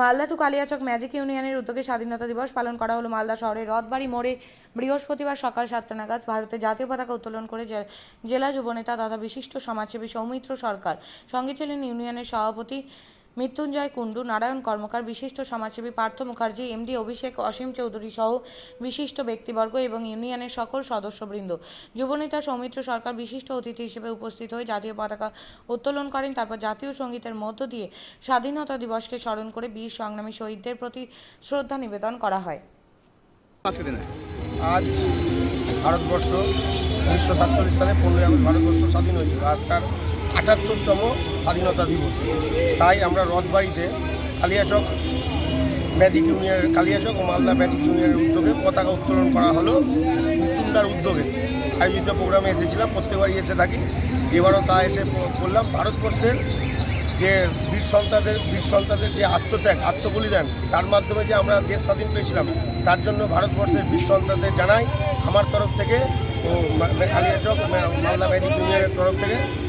Malda two Kaliachak magic ইউনিয়নের উদ্যোগে স্বাধীনতা দিবস পালন করা হলো মালদা শহরের রথবাড়ি মোড়ে বৃহস্পতিবার সকাল সাতটা নাগাদ ভারতের জাতীয় পতাকা উত্তোলন করে জেলা যুবনেতা তথা বিশিষ্ট সমাজসেবী সৌমিত্র সরকার। সঙ্গে ছিলেন ইউনিয়নের সভাপতি মৃত্যুঞ্জয় কুণ্ডু, নারায়ণ কর্মকার, বিশিষ্ট সমাজসেবী পার্থ মুখার্জি, এমডি অভিষেক অসীম চৌধুরী সহ বিশিষ্ট ব্যক্তিবর্গ এবং ইউনিয়নের সকল সদস্যবৃন্দ। যুবনেতা সৌমিত্র সরকার বিশিষ্ট অতিথি হিসেবে উপস্থিত হয়ে জাতীয় পতাকা উত্তোলন করেন। তারপর জাতীয় সঙ্গীতের মধ্য দিয়ে স্বাধীনতা দিবসকে স্মরণ করে বীর সংগ্রামী শহীদদের প্রতি শ্রদ্ধা নিবেদন করা হয়। আজ ভারতবর্ষ উনিশশো সাতচল্লিশ সালে পনেরোই আগস্ট ভারতবর্ষ স্বাধীন হয়েছিল। আজ আটাত্তরতম স্বাধীনতা দিবস। তাই আমরা রথবাড়িতে কালিয়াচক ম্যাজিক ইউনিয়নের কালিয়াচক ও মালদা ম্যাজিক ইউনিয়নের উদ্যোগে পতাকা উত্তোলন করা হলো মুকুন্দার উদ্যোগে। আয়োজিত প্রোগ্রামে এসেছিলাম প্রত্যেকবারই এসে থাকি। এবারও তা এসে করলাম ভারতবর্ষের যে বীর সন্তানদের বীর সন্তানদের যে আত্মত্যাগ, আত্মবলিদান, তার মাধ্যমে যে আমরা দেশ স্বাধীন পেয়েছিলাম, তার জন্য ভারতবর্ষের বীর সন্তানদের জানাই আমার তরফ থেকে ও কালিয়াচক মালদা ম্যাজিক ইউনিয়নের তরফ থেকে